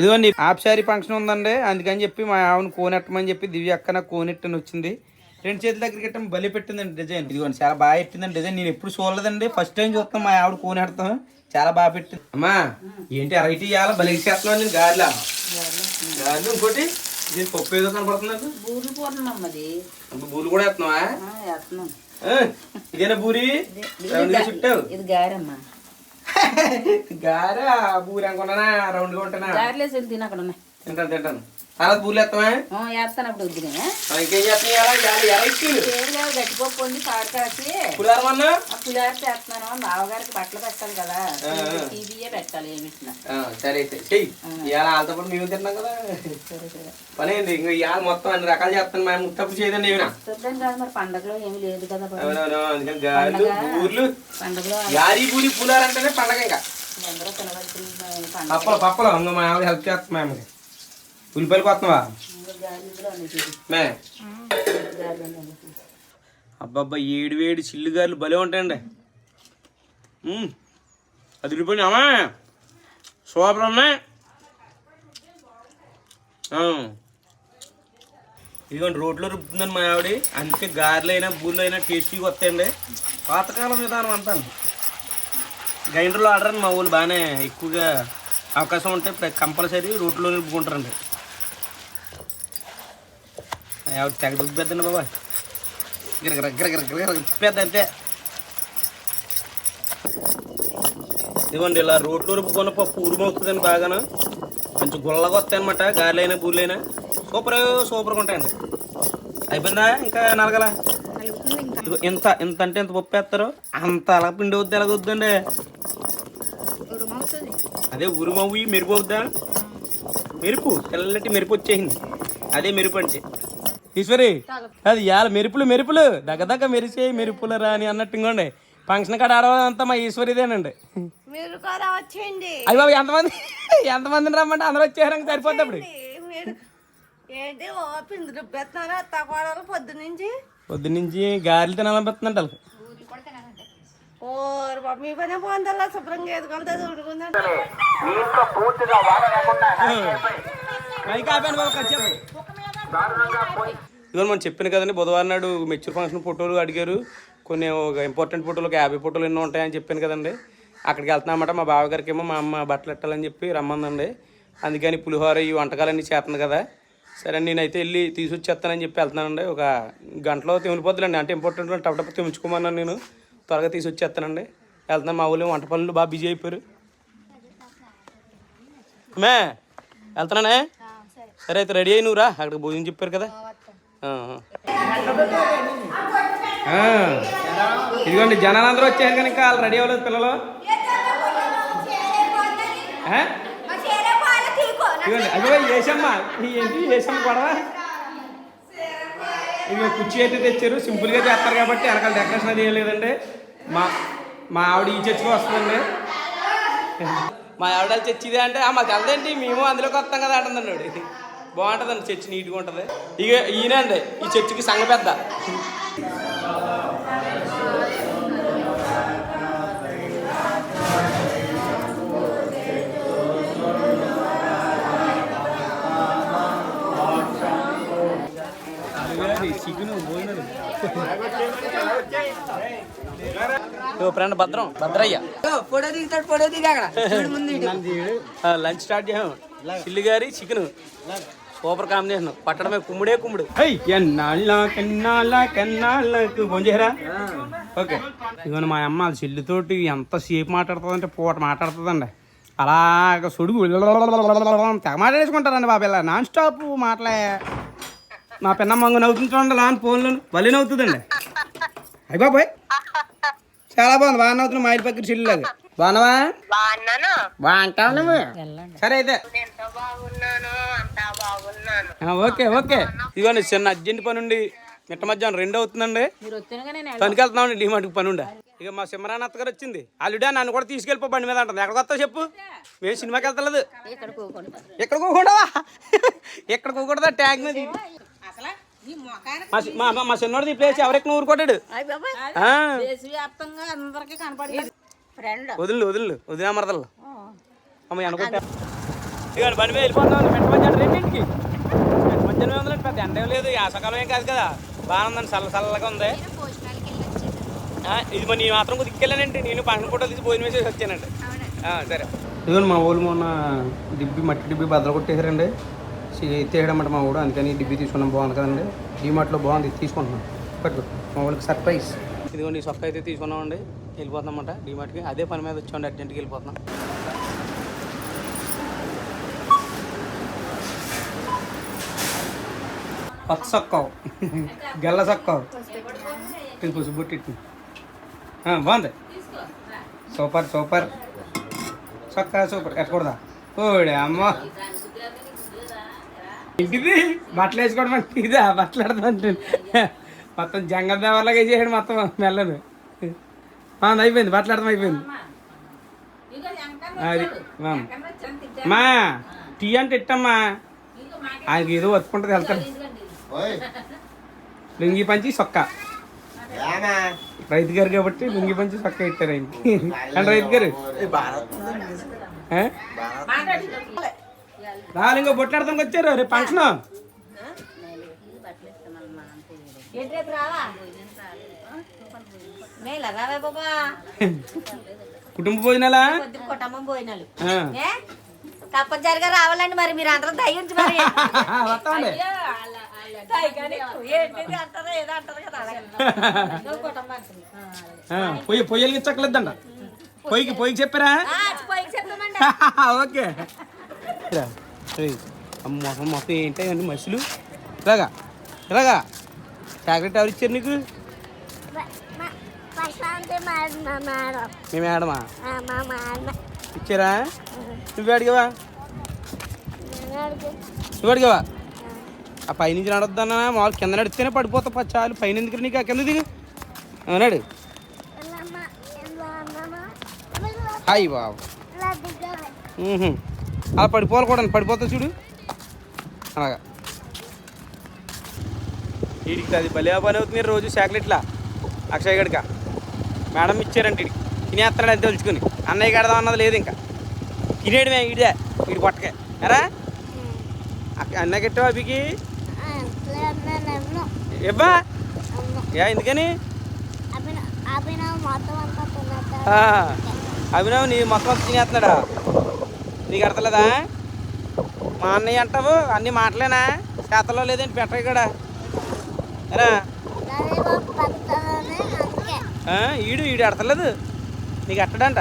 ఇదిగోండి ఆప్సారీ ఫంక్షన్ ఉందండి. అందుకని చెప్పి మా ఆవిడని కోనెట్టమని చెప్పి దివ్య అక్క నాకు కోనెట్టని వచ్చింది. రెండు చేతుల దగ్గరికి ఎట్టం బలి పెట్టిందండి డిజైన్. ఇదిగోండి చాలా బాగా పెట్టిందండి డిజైన్. నేను ఎప్పుడు చూడలేదండి. ఫస్ట్ టైం చూస్తాం మా ఆవిడ కోనెడతాం చాలా బాగా పెట్టింది. అమ్మా ఏంటి అరైటీ ఇవ్వాలి బలి చేస్తున్నాను నేను గాలిలా గాలి ఇంకోటి? దీని పప్పు ఏదో కనపడుతుంది బూలు కూడా వేస్తున్నావా? వేస్తున్నాం. ఇదేనా బూరి? చుట్టావు? ఇది గారమ్మా. గారా బూరి అనుకున్నానా రౌండ్గా ఉంటున్నా? గారెలేసి వెళ్ళి అక్కడ ఉన్నాయి. తింటాను తింటాను. తర్వాత ఆ, వేస్తాను అప్పుడు వద్దునే ఇంకేం గట్టిపప్పు కాడు కాసి పులారమన్నా చేస్తున్నాను. బట్టలు పెట్టాలి కదా. టీవీయే పెట్టాలి సరే అయితే చెయ్యి. ఇవాళ వాళ్ళతో పాటు మేము తిన్నాం కదా. పని ఏంది? ఇంకా ఇవాళ మొత్తం అన్ని రకాలు చేస్తాను మేము ముట్టప్పుడు చేయదండి ఏమినా? చూద్దాం కాదు మరి పండగలో ఏమి లేదు కదా అందుకని గారెలు పండగలో అంటేనే పండగ ఇంకా. పప్పలు పప్పలు. ఇంకా మా ఆవిడ హెల్ప్ చేస్తాం మేము ఉల్లిపాయలు కొత్తవా? గారెలు మే ఏడు వేడి చిల్లు గారెలు భలే ఉంటాయండి. అది ఉల్లిపోయినామా సూపర్ ఉన్నాయి. ఇదిగోండి రోడ్లో రుబ్బుతుందండి మా ఆవిడ. అందుకే గారెలు అయినా బూర్లు అయినా టేస్టీగా వస్తాయండి. పాతకాలం విధానం అంతా. గ్రైండర్లో ఆడరండి మా ఊళ్ళు బాగానే ఎక్కువగా అవకాశం ఉంటే కంపల్సరీ రోడ్లో రుబ్బుకుంటారండి. మా తెగ దుబ్బేద్దండి బాబా? గిరగర గిరగర గిరగర తిప్పేద్ద అంతే. ఇదిగోండి ఇలా రోడ్లు రుబ్బుకున్న పప్పు ఉరుమవుతుందండి బాగాను. కొంచెం గుల్లగా వస్తాయన్నమాట గారెలైనా బూర్లైనా. సూపర్ సూపర్గా ఉంటాయండి. అయిపోయిందా ఇంకా నలగల? ఇంత ఇంత అంటే ఇంత పప్పు వేస్తారు. అంత అలా పిండి అవుద్ది ఎలాగ వద్దండి అదే ఉరుమవ్వి మెరుపు అవుద్దా? మెరుపు తెల్లటి మెరుపు వచ్చేసింది. అదే మెరుపు అంటే. ఈశ్వరి అది ఇవాళ మెరుపులు మెరుపులు. దగ్గ దగ్గ మెరిసే మెరుపులు రా అని అన్నట్టు ఇంకోండి. ఫంక్షన్ కాడ ఆడవాలంతా మా ఈశ్వరిదేనండి. మీరు కూడా వచ్చేయండి. అయ్యి బాబు ఎంతమంది ఎంతమందిని రమ్మంటే అందరూ వచ్చేసారు ఇంకా సరిపోద్ది అప్పుడు. మీరు ఏంటి ఓ పిండి రుబ్బెత్తున్నారా తక్కువ పొద్దు నుంచి? పొద్దున్నుంచి గారెలు తినాలనిపిస్తుందంట వాళ్ళకి. బాబు మీ పనే పోందల్లా శుభ్రంగా చూడుకుందంటే పైకి ఆపాను బాబు ఖచ్చితంగా ఇదిగో మనం చెప్పాను కదండి బుధవారం నాడు మెచ్యూర్ ఫంక్షన్ ఫోటోలు అడిగారు. కొన్ని ఒక ఇంపార్టెంట్ ఫోటోలు ఒక యాభై ఫోటోలు ఎన్నో ఉంటాయని చెప్పాను కదండి. అక్కడికి వెళ్తున్నామట మా బావగారికి ఏమో మా అమ్మ బట్టలు పెట్టాలని చెప్పి రమ్మందండి. అందుకని పులిహోర ఈ వంటకాలన్నీ చేస్తుంది కదా. సరే నేనైతే వెళ్ళి తీసుకొచ్చేస్తానని చెప్పి వెళ్తున్నానండి. ఒక గంటలో తెమిలిపోద్దులండి. అంటే ఇంపార్టెంట్ టప్ టప్ తెమించుకోమన్నాను నేను. త్వరగా తీసుకొచ్చేస్తానండి. వెళ్తున్నాను మా ఊళ్ళో వంట పనులు బాగా బిజీ అయిపోయారు. మే వెళ్తున్నానే? సరే అయితే రెడీ అయ్యి నువ్వు రా. అక్కడికి భోజనం చెప్పారు కదా. ఇదిగోండి జనాలు అందరూ వచ్చారు కనుక వాళ్ళు రెడీ అవ్వలేదు పిల్లలు. ఆ? ఇదిగోండి అయ్యో ఏంటి చేసాం కూడా ఇదిగో కుర్చీ అయితే తెచ్చారు సింపుల్గా చేస్తారు కాబట్టి వెనకాల డెకరేషన్ అది ఏం మా మా ఆవిడ ఈ చర్చికి వస్తుందండి. మా ఆవిడ చర్చిదే అంటే మాకు వెళ్దండి మేము అందులోకి వస్తాం కదా అంటుందండి బాగుంటుందండి చర్చి నీట్గా ఉంటుంది. ఇక ఈయన అండి ఈ చర్చికి సంఘ పెద్ద. ఫ్రెండ్ భద్రం భద్రయ్య. ఫోటో దిగుతాడు ఫోటో దిగాక ఆ, లంచ్ స్టార్ట్ చేసాం చిల్లి గారి చికెన్. Super combination. పట్టడమే కుమ్ముడే కుమ్ముడు. ఎన్నాళ్ళ కెన్నాళ్ళ కెన్నాళ్ళకు భోంచేరా ఓకే. ఇదిగోండి మా అమ్మ వాళ్ళ చెల్లితోటి ఎంతసేపు మాట్లాడుతుందంటే పూట మాట్లాడుతుందండి. అలాగ సొడుగు తెగ మాట్లాడేసుకుంటారండి బాబు ఇలా నాన్ స్టాప్ మాటలే మా పిన్నమ్మ నవ్వుతుంది చూడండి లాన్ ఫోన్లో భలే నవ్వుతుందండి. అయ్యి బాబాయ్. చాలా బాగుంది బాగా నవ్వుతున్నావు మా ఇంటి పక్కన చెల్లిలాగా బాగున్నావా? బాగున్నాను. బాగుంటావు? నువ్వు సరే అయితే. ఎంత బాగున్నాను అంతా బాగున్నాను. ఆ, ఓకే ఓకే. ఇదిగోండి చిన్న అర్జెంట్ పని ఉండి మిట్ట మధ్యాహ్నం రెండు అవుతుందండి. మీరు వస్తేనే నేను పనికి వెళ్తున్నామండి డిమాండ్కి పని ఉండే ఇక మా సిమరాన్ అత్త గారు వచ్చింది. ఆల్రెడీ నన్ను కూడా తీసుకెళ్ళిపో బండి మీద అంటుంది. ఎక్కడికి వస్తావు చెప్పు. మేము సినిమాకి వెళ్తలేదు. ఇక్కడ కూకుండా. ఎక్కడ కూకూడదా ఎక్కడ కూకూడదా ట్యాంక్ మీద అసలు ఈ మొఖానికి మా సి- మా మా చిన్నోడిది ప్లేస్ ఎవరెక్కడ ఊరుకోటాడు. వదిలు వదిలు. వదిలే మరదలు. అమ్మ అనుకుంటా ఇక బండి మీద వెళ్ళిపోతాం వెంట మధ్యాహ్నం రెండింటికి. వెంట మధ్యాహ్నం వందలు పెద్ద ఎండ లేదు. యాసకాలం ఏం కాదు కదా. బాగా ఉందండి. చల్ల చల్లగా ఉంది. ఆ, ఇది మరి నీ మాత్రం కుదిక్కెళ్ళానండి నేను పండుగ ఫోటోలు తీసి భోజనం వేసేసి వచ్చానండి. ఆ, సరే. ఇదిగోండి మా ఊళ్ళు మొన్న డిబ్బి మట్టి డిబ్బి బద్దలు కొట్టేశారండి. ఎత్తేయడమాట మా ఊడు అందుకని డిబ్బి తీసుకున్నాం. బాగుంది కదండి. డీమార్ట్లో బాగుంది. ఇది తీసుకుంటున్నాం. పట్టు మా వాళ్ళకి సర్ప్రైజ్. ఇదిగోండి ఈ సొక్క అయితే తీసుకున్నామండి. వెళ్ళిపోతున్నామంట డిమార్ట్కి. అదే పని మీద వచ్చామండి అర్జెంట్కి వెళ్ళిపోతున్నాం. కొత్త సొక్కావు. గెల్ల సొక్కావు. పసుపు బొట్టిట్టు. బాగుంది. Super super. చొక్కా సూపర్. ఎట్టకూడదా ఓడే అమ్మ. ఇంటిది బట్టలు వేసుకోవడం ఇదా? బట్టలు ఆడతాం మొత్తం జంగ దేవర్లాగా చేసాడు మొత్తం మెల్లను. అయిపోయింది బట్టలు ఆడతాం అయిపోయింది అది మా. టీ అంటే ఇట్టమ్మా. ఆయనకి ఏదో వచ్చుకుంటుంది వెళ్తాడు. లుంగి పంచి సొక్క. రైతు గారు కాబట్టి లుంగి పంచి సొక్క ఇట్టారు ఆయనకి. అంటే రైతు గారు. ఇంకో బొట్లాడతానికి వచ్చారు రేపు ఫంక్షన్ ఏంటి రేపు రావా మేలా రావే బాబా కుటుంబ భోజనాలా? కుటుంబం. ఏ? తప్పనిసరిగా రావాలండి మరి మీరు అందరూ దయించి మరి. పొయ్యి పొయ్యిలకి చక్కలేదంట పొయ్యికి పొయ్యికి చెప్పారా? ఆ, పోయి చెప్తామండి ఓకే. మొత్తం ఏంటి అన్ని మనుషులు? ఇలాగా ఇలాగా. చాక్లెట్ ఎవరు ఇచ్చారు నీకు? మేడం మేడం మీ మేడమా? మా మేడం ఇచ్చారా? నువ్వు అడిగావా? నువ్వు అడిగావా? ఆ. పైనుంచి నడొద్దన్నా మామూలు కింద నడిస్తేనే పడిపోతా పా చాలు. పైన ఎందుకు నీకు? ఆ కింద దిగు. అవునాడు హాయ్ బాబు. మ్మ్హ్మ్. అలా పడిపోవాలి కూడా పడిపోతా చూడు. అలాగా. వీడికి అది భలే పని అవుతుంది రోజు చాక్లెట్లా? అక్షయ్ గడిక? మేడం ఇచ్చారంట వీడికి తినేస్తాడు అంతే తెలుసుకుని అన్నయ్య కడదాం అన్నది లేదు ఇంకా. తినేయడమే వీడే వీడి పొట్టకే. ఎరా? అన్నయ్య కట్టావా అభికి ఇవ్వా? యా ఎందుకని? అభినవ్ నీ మొత్తం తినేస్తున్నాడా? నీకు అర్థలేదా? మా అన్నయ్య అంటావు అన్ని మాటలేనా? చేతలో లేదండి పెట్ట ఇక్కడ ఎరా లాలీపాప్ పెడతానని అందుకే ఆ, ఈడు ఈడు అడతలేదు నీకు అట్టడంట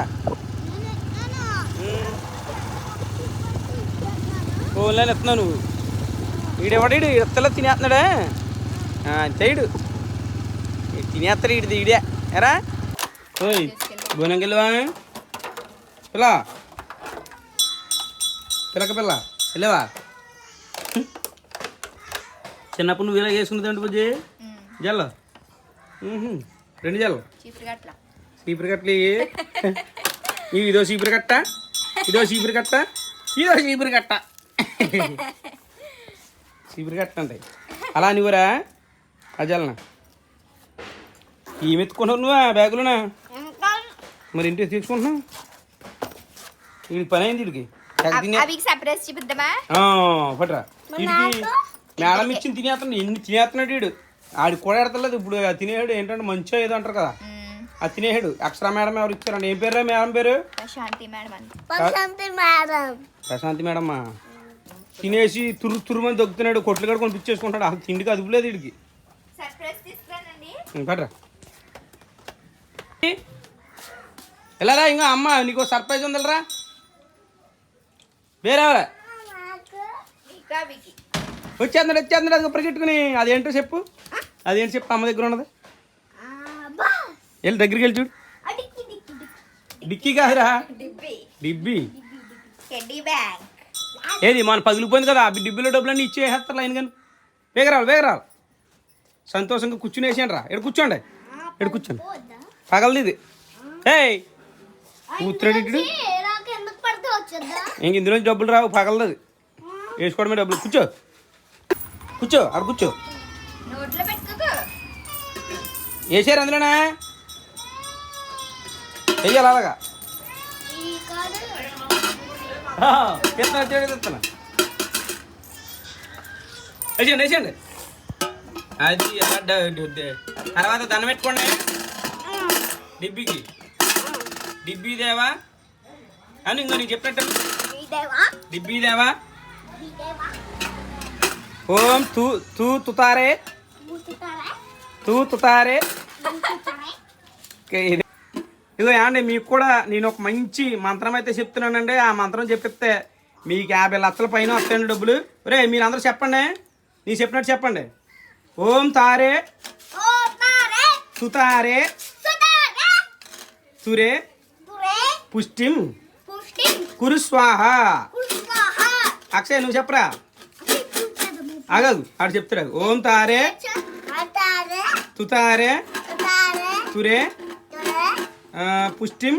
ఫోన్లో ఇస్తున్నావు నువ్వు. ఈడెవడు ఈడు? ఇస్తలేదు తినేస్తున్నాడా. అంతే ఈడు. ఈడు తినేస్తాడు ఈడు ఈడే. ఎరా? ఓయ్ వెళ్ళవా పిల్ల. పిల్లక పిల్ల. వెళ్ళవా? చిన్నప్పుడు నువ్వు ఇలా వేసుకున్నదండి బుజ్జి? జల్ల. రెండు జల్లు. చీపురు కట్టలు. ఇవి ఇదో చీపురు కట్ట ఇదో చీపురు కట్ట ఇదో చీపురు కట్ట. చీపురు కట్ట ఉంటాయి అలా నువ్వురా అజలనా ఏమి ఎత్తుకున్నావు నువ్వు ఆ బ్యాగులోనా? మరి ఇంటికి తీసుకుంటున్నావు? వీడికి పని అయింది వీడికి. పట్రా. వీడికి మేడం ఇచ్చింది తినేస్తున్నాడు ఎన్ని తినేస్తున్నాడు వీడు. ఆడికి కూడా ఎడతలేదు ఇప్పుడు ఆ తినేవాడు ఏంటంటే మంచిగా ఏదో అంటారు కదా. ఆ తినేసాడు అక్షరా మేడం ఎవరు ఇచ్చారండి? ఏం పేరు మేడం పేరు? ప్రశాంతి మేడం అని ప్రశాంతి మేడం. ప్రశాంతి మేడమ్మా. తినేసి తురు తురుమని దొక్కుతున్నాడు కొట్లు కూడా కొనిపించేసుకుంటాడు. ఆ తిండికి అదుపులేదు వీడికి. పట్రా వెళ్ళరా ఇంకా అమ్మ నీకు సర్ప్రైజ్ ఉందలరా వేరే వచ్చేస్తున్నాడు వచ్చేస్తున్నాడు అది పరిగెట్టుకుని. అదేంటో చెప్పు. అదేంటి చెప్పు అమ్మ దగ్గర ఉన్నది? వెళ్ళి దగ్గరికి వెళ్ళి చూడు. డిక్కీ కాదురా. డిబ్బి. ఏది మన పగిలిపోయింది కదా ఆ డిబ్బిలో డబ్బులన్నీ ఇచ్చేస్తారు లైన్ కానీ వేగరాలు వేగరాలు. సంతోషంగా కూర్చుని వేసాను రా. ఇక్కడ కూర్చోండి. ఇక్కడ కూర్చోండి. పగలది ఇది. ఏయ్. ఇటు? వచ్చేద్దా? ఇంక ఇందులో డబ్బులు రావు పగలది వేసుకోవడమే డబ్బులు. కూర్చో. కూర్చో అక్కడ కూర్చో. వేసారు అందులోనా? వెయ్యాలి అలాగా. చెప్తున్నా చెప్తున్నా చెప్తున్నా వేసేయండి వేసేయండి. అది తర్వాత దండం పెట్టుకోండి. డిబ్బీకి. డిబ్బీ దేవా? అని ఇంకో నీకు చెప్పినట్టు. డిబ్బీ దేవా? ఓం తూ తూ తుతారే. తూతుతారే ఇది- ఇదో ఏమండి మీకు కూడా నేను ఒక మంచి మంత్రం అయితే చెప్తున్నానండి. ఆ మంత్రం చెప్పిస్తే మీకు యాభై లక్షల పైన వస్తాయండి డబ్బులు. రే మీరందరూ చెప్పండి. నీ చెప్పినట్టు చెప్పండి. ఓం తారే. సుతారే. సురే. పుష్టిం. కురుస్వాహ. అక్షయ్ నువ్వు చెప్పరా? ఆగదు ఆడు చెప్తాడు. ఓం తారే. తుతారే తురే పుష్టిం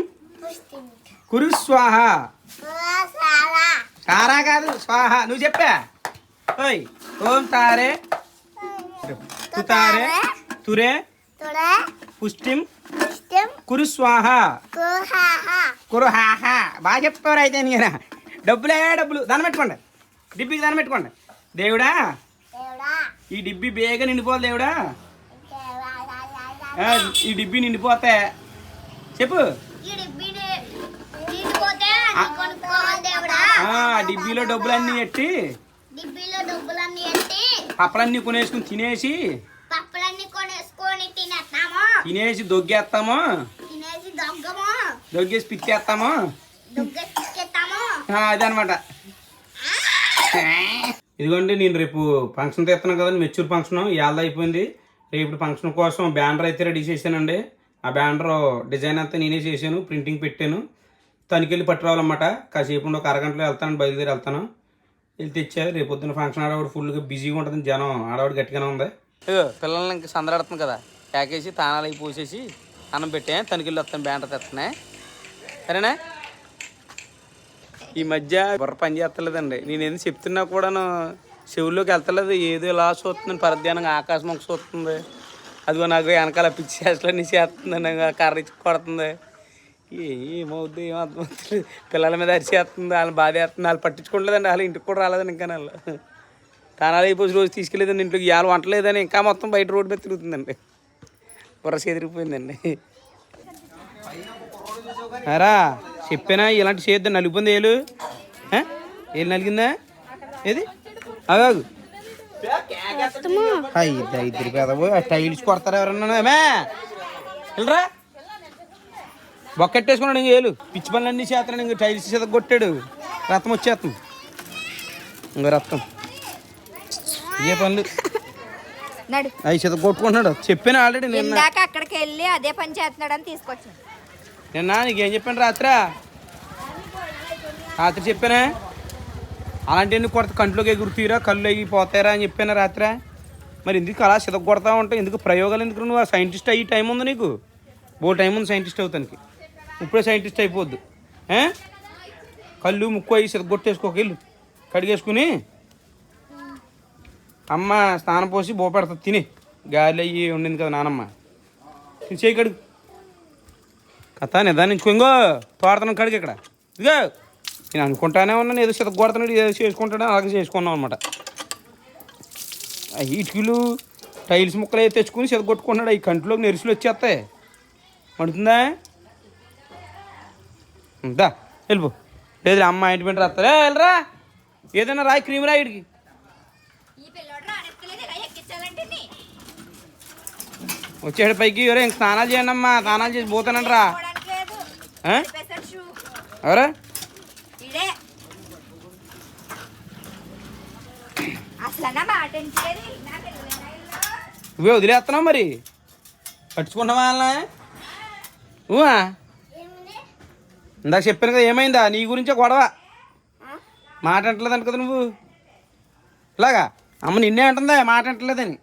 కురు స్వాహ సారా కాదు స్వాహ నువ్వు చెప్పా ఓయ్ ఓం తారే తుతారే తురే పుష్టిం కురు స్వాహ కురు హాహ బాగా చెప్తారు అయితే నేను. డబ్బులే డబ్బులు. దాన్ని పెట్టుకోండి. డిబ్బీకి దాన్ని పెట్టుకోండి. దేవుడా? ఈ డిబ్బి బేగా నిండిపోదు దేవుడా? ఈ డిబ్బి నిండిపోతే చెప్పు. ఆ, డిబ్బీలో డబ్బులన్నీ ఎట్టి. పప్పలన్నీ కొనేసుకుని తినేసి. తినేసి దొగ్గేస్తాము. దొగ్గేసి ఆ, అదనమాట. ఇదిగోండి నేను రేపు ఫంక్షన్ తీస్తున్నాను కదండి మెచ్యూర్ ఫంక్షన్. ఇవాళ అయిపోయింది. రేపు ఫంక్షన్ కోసం బ్యానర్ అయితే రెడీ చేశానండి. ఆ బ్యానర్ డిజైన్ అంతా నేనే చేశాను ప్రింటింగ్ పెట్టాను. తనికెళ్ళి పట్టురావాలన్నమాట కాసేపు ఒక అరగంటలో వెళ్తాను బయలుదేరి వెళ్తాను. వెళ్ళి తెచ్చారు రేపు పొద్దున్న ఫంక్షన్ ఆడవాడు ఫుల్గా బిజీగా ఉంటుంది జనం ఆడవాడు గట్టిగానే ఉంది. పిల్లల్ని ఇంకా సందడాడుతుంది కదా. ప్యాకేసి తానాలు అవి పోసేసి అన్నం పెట్టాను తనికెళ్ళి వస్తాను బ్యానర్ తెస్తానే సరేనా? ఈ మధ్య బుర్ర పని చేస్తలేదండి. నేను ఏదో చెప్తున్నా కూడాను చెవుల్లోకి వెళ్తలేదు. ఏదో ఇలా చూస్తుంది. పరధ్యానంగా ఆకాశం ఒక చూస్తుంది. అదిగో నాకు వెనకాల పిచ్చి చేస్తలన్నీ చేస్తుంది. నాకు కర్ర ఇచ్చి కొడుతుంది. ఏమవుద్ది ఏం అర్థమవుతుంది. పిల్లల మీద అరిచేస్తుంది. వాళ్ళని బాధ వేస్తుంది వాళ్ళు పట్టించుకోలేదండి వాళ్ళు ఇంటికి కూడా రాలేదండి ఇంకా వాళ్ళు. తానాలు అయిపోయి రోజు తీసుకెళ్ళేదండి. ఇంట్లోకి ఇవాళ వంటలేదని ఇంకా మొత్తం బయట రోడ్డు మీద తిరుగుతుందండి. బుర్ర ఎదిరిపోయిందండి. అరా చెప్పానా ఇలాంటి చేయొద్దు నలిగిపోయింది ఏలు? ఏం నలిగిందా? ఏది? అగాగు ఇద్దరు ఇద్దరు పెదవు ఆ టైల్స్ కొడతారు ఎవరన్నా మే! వెళ్ళరా? బొక్కెట్టేసుకున్నాడు ఇంక ఏలు. పిచ్చి పనులన్నీ చేస్తున్నాడు ఇంక టైల్స్ చేత కొట్టాడు. రథం వచ్చేస్తుంది. ఇంక రథం. ఏ పనులు. నడు. అవి చేత కొట్టుకుంటున్నాడు. చెప్పాను ఆల్రెడీ నిన్న. అక్కడికి వెళ్ళి అదే పని చేస్తున్నాడని తీసుకొచ్చాను నిన్న నీకేం చెప్పాను రాత్రా? రాత్రి చెప్పానా? అలాంటివన్నీ కొడత కంట్లోకి ఎగురుతీరా కళ్ళు అయ్యి పోతారా అని చెప్పాను రాత్రి. మరి ఎందుకు అలా సిదగ కొడతా ఉంటావు? ఎందుకు ప్రయోగాలు ఎందుకు? నువ్వు సైంటిస్ట్ అయ్యి టైం ఉంది నీకు? బో టైం ఉంది సైంటిస్ట్ అవుతానికి. ఇప్పుడే సైంటిస్ట్ అయిపోద్దు. ఏ? కళ్ళు ముక్కు అయ్యి సిదగొట్టేసుకోక వెళ్ళు కడిగేసుకుని. అమ్మ స్నానం పోసి బోపెడతా తిని. గాలి అయ్యి ఉండింది కదా నానమ్మ. ఇది చేయి కడుగు. కథ నిదానించుకో ఇంకో తోడుతున్నాం కడిగి ఇక్కడ. ఇదిగో. నేను అనుకుంటానే ఉన్నాను ఏదో సిద్ధ కొడుతున్నాడు ఏదో చేసుకుంటాడు అలాగే చేసుకున్నాం అనమాట ఇటుకలు టైల్స్ ముక్కలు అయితే తెచ్చుకుని సిద్ధ కొట్టుకుంటున్నాడు ఈ కంటిలోకి నెరుసులు వచ్చేస్తాయి. పడుతుందా దా వెళ్ళిపో. లేదు అమ్మ ఇంటి రాస్తారా వెళ్ళరా? ఏదైనా రాయి క్రీమ్ రాయి ఇడికి. ఈ పిల్లోడు రానెక్కలేదు ఇలా ఎక్కించాలంటే నీ. వచ్చాడు పైకి ఎవరే ఇంక స్నానాలు చేయండి అమ్మా స్నానాలు చేసి పోతానండి రా పోవడానికి లేదు. ఆ? పెసర్ షూ. ఎవరా ఇడే అసలు అన్న మాట ఎంచలేదు నాకు వెళ్ళలేనా ఇల్లు? నువ్వే వదిలేస్తున్నావు మరి? పట్టుకున్నావా వాళ్ళని? ఇందాక చెప్పాను కదా ఏమైందా? నీ గురించే గొడవ. మాట అంటలేదంట కదా నువ్వు. ఇలాగా అమ్మ నిన్నే అంటుందా? మాట అంటలేదని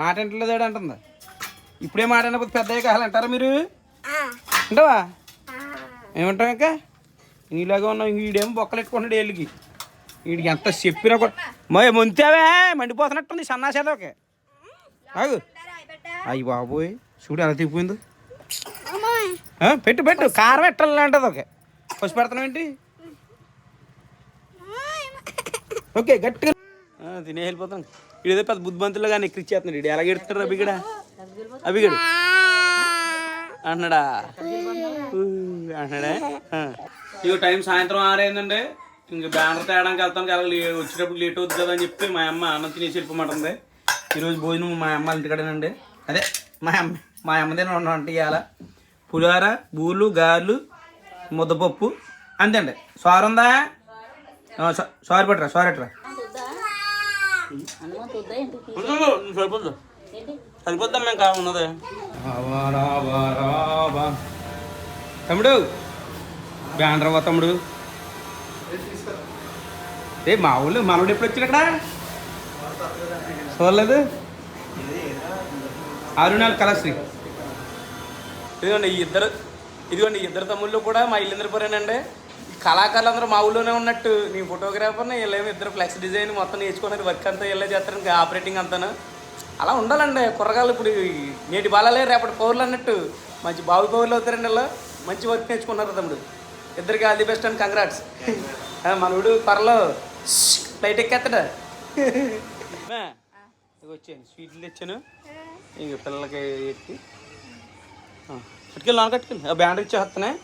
మాట అంటలేదాడు అంటుందా? ఇప్పుడే మాట అనకపోతే పెద్దయ్య కావాలంటారా మీరు? అంటావా? ఏమంటావు ఇంకా? నీలాగా ఉన్నావు వీడేమో బొక్కలు బొక్కలెట్టుకున్నాడు ఏళ్ళకి. వీడికి ఎంత చెప్పినా కూడా మరి ముంతావే మండిపోతున్నట్టుంది సన్నాసేదోకే. ఆగు. అయ్యి బాబోయ్ చూడు ఎలా తిప్పిపోయిందో పెట్టు పెట్టు. కారం పెట్టాలి అంటది ఓకే పసుపు పెడతాం ఏంటి? ఓకే గట్టిగా తినే వెళ్ళిపోతాం ఇదేదో పెద్ద బుద్ధిమంతులు కానీ ఎక్కిచ్చేస్తున్నాడు ఇడు ఎలాగ ఎడుతున్నాడు అభిగడ అభిగడు అంటున్నాడా అంటున్నాడా ఆ. ఇగో టైం సాయంత్రం ఆరైందండి. ఇంక బ్యానర్ తేడానికి వెళ్తాను అలా లే- వచ్చేటప్పుడు లేట్ అవుతుంది కదా అని చెప్పి మా అమ్మ అన్నం తినేసి వెళ్ళిపోమంటుంది. ఈరోజు భోజనం మా అమ్మ ఇంటికాడేనండి. అదే మా అమ్మ మా అమ్మదే వంట ఇవాళ పులిహోర బూర్లు గారెలు ముద్దపప్పు అంతే అండి సార్ ఉందా? సారీ పట్టరా సారీ ఎందుకు సరిపోద్దు? సరిపోద్దాం? మేము కావాలి ఉన్నది? తమ్ముడు బ్యానరవ్వ తమ్ముడు? ఏ మా ఊళ్ళు మనోడు ఎప్పుడు వచ్చాడు అక్కడ చూడలేదు? ఆరు నాలుగు కళాశ్రీ. ఇదిగోండి ఈ ఇద్దరు ఇదిగోండి ఇద్దరు తమ్ముళ్ళు కూడా మా ఇల్లందరిపోరేనండి ఈ కళాకారులు అందరూ మా ఊళ్ళోనే ఉన్నట్టు. నీ ఫోటోగ్రాఫర్ని వీళ్ళేమో ఇద్దరు ఫ్లెక్స్ డిజైన్ మొత్తం నేర్చుకున్నారు వర్క్ అంతా వీళ్ళే చేస్తారు ఇంకా ఆపరేటింగ్ అంతాను. అలా ఉండాలండి కుర్రగాళ్ళు ఇప్పుడు నేటి బాలలే రేపటి పౌరులు అన్నట్టు. మంచి బావి పౌరులు అవుతారండి వాళ్ళు. మంచి వర్క్ నేర్చుకున్నారు తమ్ముడు. ఇద్దరికి all the best and congrats Manavadu త్వరలో ఫ్లైట్ ఎక్కేస్తాడు వచ్చాను స్వీట్లు తెచ్చాను. ఇంక పిల్లలకి ఎత్తి. కట్టుకెళ్ళి నాన్న కట్టుకెళ్ళి. ఆ బ్యాండ్ ఇచ్చేస్తున్నాయి